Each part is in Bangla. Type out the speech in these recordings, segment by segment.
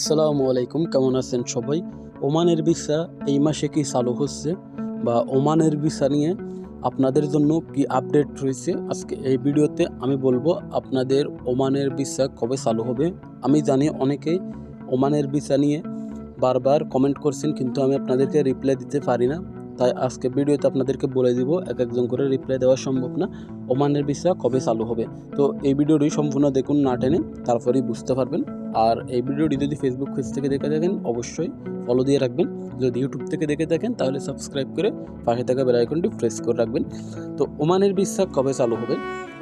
আসসালামু আলাইকুম, কেমন আছেন সবাই? ওমানের ভিসা এই মাসে কি চালু হচ্ছে? বা ওমানের ভিসা নিয়ে আপনাদের জন্য কি আপডেট রয়েছে? আজকে এই ভিডিওতে আমি বলব আপনাদের ওমানের ভিসা কবে চালু হবে। আমি জানি অনেকেই ওমানের ভিসা নিয়ে বারবার কমেন্ট করছেন, কিন্তু আমি আপনাদেরকে রিপ্লাই দিতে পারি না। তাই আজকে ভিডিওতে আপনাদেরকে বলে দিব, এক একজন করে রিপ্লাই দেওয়া সম্ভব না। ওমানের ভিসা কবে চালু হবে? তো এই ভিডিওটি সম্পূর্ণ দেখুন, না টেনে তারপরেই বুঝতে পারবেন। আর এই ভিডিওটি যদি ফেসবুক পেজ থেকে দেখে থাকেন, অবশ্যই ফলো দিয়ে রাখবেন। যদি ইউটিউব থেকে দেখে থাকেন, তাহলে সাবস্ক্রাইব করে পাশে থাকা বেল আইকনটি প্রেস করে রাখবেন। তো ওমানের ভিসা কবে চালু হবে?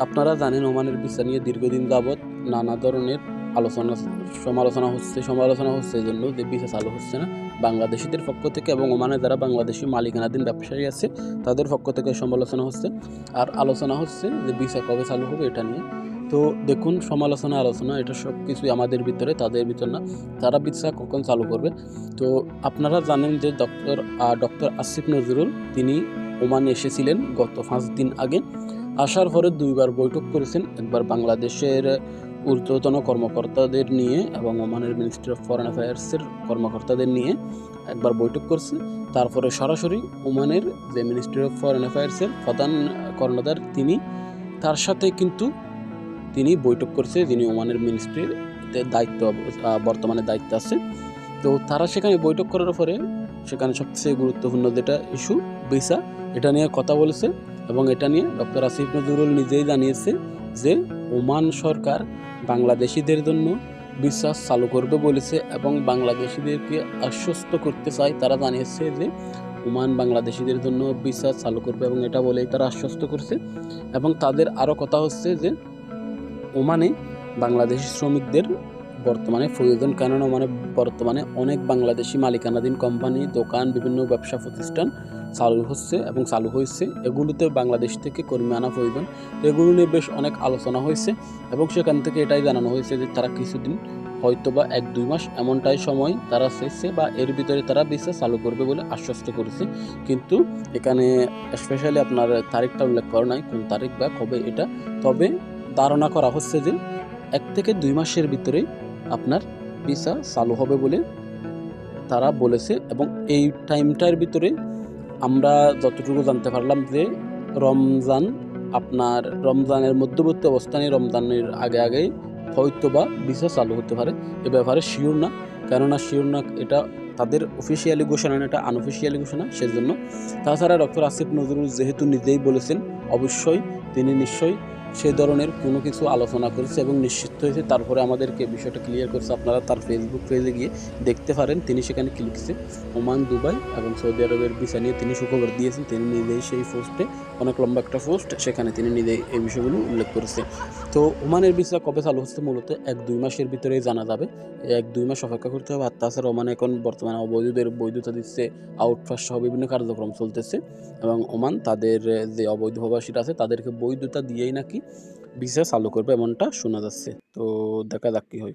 আপনারা জানেন, ওমানের ভিসা নিয়ে দীর্ঘদিন যাবৎ নানা ধরনের আলোচনা সমালোচনা হচ্ছে সমালোচনা হচ্ছে এই জন্য যে ভিসা চালু হচ্ছে না। বাংলাদেশিদের পক্ষ থেকে এবং ওমানে যারা বাংলাদেশি মালিকানাধীন ব্যবসায়ী আছে, তাদের পক্ষ থেকে সমালোচনা হচ্ছে। আর আলোচনা হচ্ছে যে ভিসা কবে চালু হবে এটা নিয়ে। তো দেখুন, সমালোচনা, আলোচনা, এটা সব কিছুই আমাদের ভিতরে, তাদের ভিতর না। তারা ভিসা কখন চালু করবে? তো আপনারা জানেন যে ডক্টর ডক্টর আসিফ নজরুল, তিনি ওমানে এসেছিলেন গত পাঁচ দিন আগে। আসার পরে দুইবার বৈঠক করেছেন। একবার বাংলাদেশের ঊর্ধ্বতন কর্মকর্তাদের নিয়ে এবং ওমানের মিনিস্ট্রি অফ ফরেন অ্যাফেয়ার্সের কর্মকর্তাদের নিয়ে একবার বৈঠক করছে। তারপরে সরাসরি ওমানের যে মিনিস্ট্রি অফ ফরেন অ্যাফেয়ার্সের প্রধান কর্ণধার তিনি, তার সাথে কিন্তু তিনি বৈঠক করছে যিনি ওমানের মিনিস্ট্রির দায়িত্ব, বর্তমানে দায়িত্ব আছে। তো তারা সেখানে বৈঠক করার পরে সেখানে সবচেয়ে গুরুত্বপূর্ণ যেটা ইস্যু ভিসা এটা নিয়ে কথা বলেছে এবং এটা নিয়ে ডক্টর আসিফ নজরুল নিজেই জানিয়েছে যে ওমান সরকার বাংলাদেশিদের জন্য বিশ্বাস চালু করবে বলেছে এবং বাংলাদেশিদেরকে আশ্বস্ত করতে চায়, তারা জানিয়েছে যে ওমান বাংলাদেশিদের জন্য বিশ্বাস চালু করবে এবং এটা বলেই তারা আশ্বস্ত করছে। এবং তাদের আরও কথা হচ্ছে যে ওমানে বাংলাদেশি শ্রমিকদের বর্তমানে প্রয়োজন, কেননা মানে বর্তমানে অনেক বাংলাদেশি মালিকানাধীন কোম্পানি, দোকান, বিভিন্ন ব্যবসা প্রতিষ্ঠান চালু হচ্ছে এবং চালু হয়েছে। এগুলোতে বাংলাদেশ থেকে কর্মী আনা প্রয়োজন। এগুলো নিয়ে বেশ অনেক আলোচনা হয়েছে এবং সেখান থেকে এটাই জানানো হয়েছে যে তারা কিছুদিন হয়তো বা এক, দুই মাস এমনটাই সময় তারা শেষে বা এর ভিতরে তারা বিশ্বাস চালু করবে বলে আশ্বস্ত করেছে। কিন্তু এখানে স্পেশালি আপনার তারিখটা উল্লেখ করা নাই কোন তারিখ বা কবে এটা। তবে ধারণা করা হচ্ছে যে এক থেকে দুই মাসের ভিতরে আপনার ভিসা চালু হবে বলে তারা বলেছে এবং এই টাইমটার ভিতরে আমরা যতটুকু জানতে পারলাম যে রমজান আপনার রমজানের মধ্যবর্তী অবস্থানে রমজানের আগে আগে হয়তো বা ভিসা চালু হতে পারে। এ ব্যাপারে শিওর না, কেননা শিওর না এটা তাদের অফিসিয়ালি ঘোষণা না, এটা আনঅফিসিয়ালি ঘোষণা, সেজন্য। তাছাড়া ডক্টর আসিফ নজরুল যেহেতু নিজেই বলেছেন, অবশ্যই তিনি নিশ্চয়ই সেই ধরনের কোনো কিছু আলোচনা করেছে এবং নিশ্চিত হয়েছে। তারপরে আমাদেরকে বিষয়টা ক্লিয়ার করছে। আপনারা তার ফেসবুক পেজে গিয়ে দেখতে পারেন। তিনি সেখানে কি লিখছে? ওমান, দুবাই এবং সৌদি আরবের ভিসা নিয়ে তিনি সুখবর দিয়েছেন। তিনি নিজেই সেই পোস্টে অনেক লম্বা একটা পোস্ট সেখানে তিনি নিজেই এই বিষয়গুলো উল্লেখ করেছে তো ওমানের ভিসা কবে চালু হচ্ছে? মূলত এক দুই মাসের ভিতরেই জানা যাবে। এক দুই মাস অপেক্ষা করতে হবে। আর তাছাড়া ওমানে এখন বর্তমানে অবৈধদের বৈধতা দিচ্ছে আউটপাস সহ বিভিন্ন কার্যক্রম চলতেছে এবং ওমান তাদের যে অবৈধ প্রবাসীরা আছে, তাদেরকে বৈধতা দিয়েই নাকি ভিসা চালু করবে এমনটা শোনা যাচ্ছে। তো দেখা যাক কি হয়।